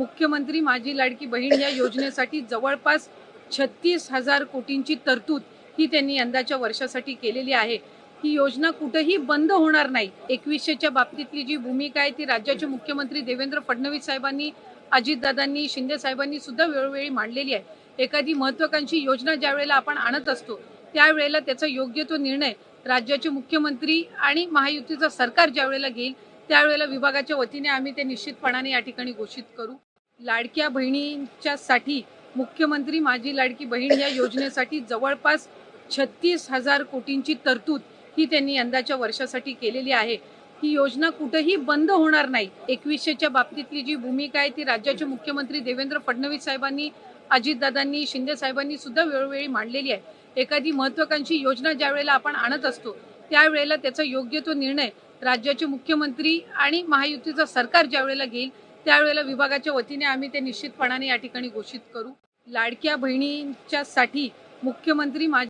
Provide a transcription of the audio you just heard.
मुख्यमंत्री माझी लाडकी बहीण या योजनेसाठी जवळपास छत्तीस हजार कोटींची तरतूद ही त्यांनी यंदाच्या वर्षासाठी केलेली आहे. ही योजना कुठेही बंद होणार नाही. एकवीसशेच्या बाबतीतली जी भूमिका आहे ती राज्याचे मुख्यमंत्री देवेंद्र फडणवीस साहेबांनी अजितदादांनी शिंदे साहेबांनी सुद्धा वेळोवेळी मांडलेली आहे. एखादी महत्वाकांक्षी योजना ज्या वेळेला आपण आणत असतो त्यावेळेला त्याचा योग्य तो निर्णय राज्याचे मुख्यमंत्री आणि महायुतीचं सरकार ज्या वेळेला घेईल त्यावेळेला विभागाच्या वतीने आम्ही ते निश्चितपणाने या ठिकाणी घोषित करू. लाडक्या बहिणींच्या साठी मुख्यमंत्री माझी लाडकी बहीण या योजनेसाठी जवळपास छत्तीस हजार कोटींची तरतूद ही त्यांनी यंदाच्या वर्षासाठी केलेली आहे. ही योजना कुठेही बंद होणार नाही. एकवीसशेच्या बाबतीतली जी भूमिका आहे ती राज्याचे मुख्यमंत्री देवेंद्र फडणवीस साहेबांनी अजितदादांनी शिंदे साहेबांनी सुद्धा वेळोवेळी मांडलेली आहे. एखादी महत्वाकांक्षी योजना ज्या वेळेला आपण आणत असतो त्यावेळेला त्याचा योग्य तो निर्णय राज्याचे मुख्यमंत्री आणि महायुतीचं सरकार ज्या वेळेला घेईल त्यावेळेला विभागाच्या वतीने आम्ही ते निश्चितपणाने या ठिकाणी घोषित करू. लाडक्या बहिणींच्या साठी मुख्यमंत्री माझी